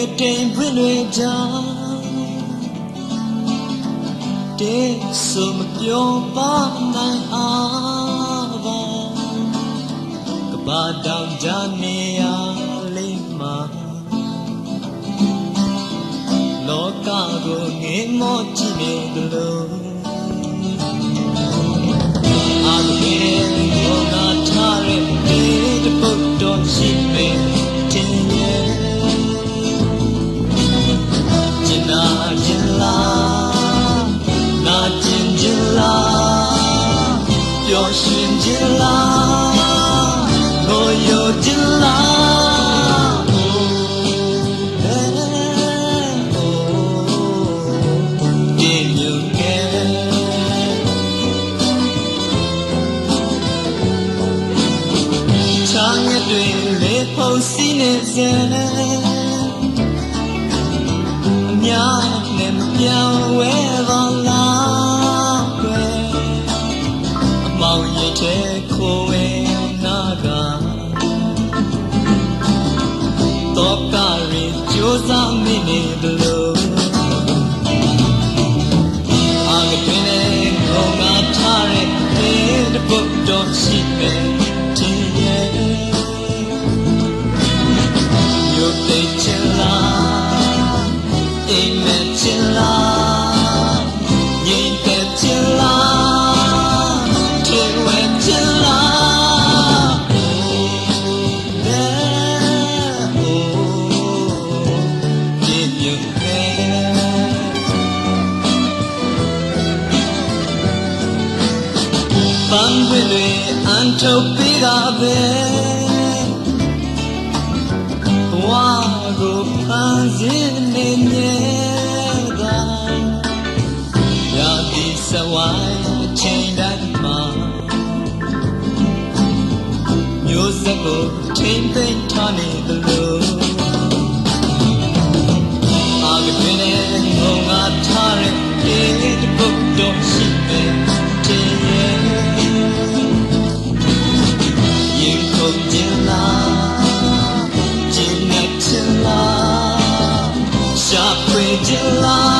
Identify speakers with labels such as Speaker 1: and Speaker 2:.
Speaker 1: မိုးကောင်းကင်ငွေတိမ်ပွင့်တွေကြောင့်တေးဆိုမပြောပါနိုင်အားပါကဘာတောင်ကြနေရလေးမှာလောကကိုငေးမောကြည့်နေသလိုအာမေ တွေလေဖို့စီးနေစေအများနဲ့မပြောင်းဝဲပါလားကွယ်အမောင်ရတဲ့ခိုး ပန်းပွင့်တွေအန်ထုတ်ပေးတာပဲဘဝကိုဖန်ဆင်းနေမြဲတာရာဒီစဝိုင်းအချိန်တိုင်းမှာမျိုးစက်ကိုထိမ့်သိမ့်ထားနေသလို July.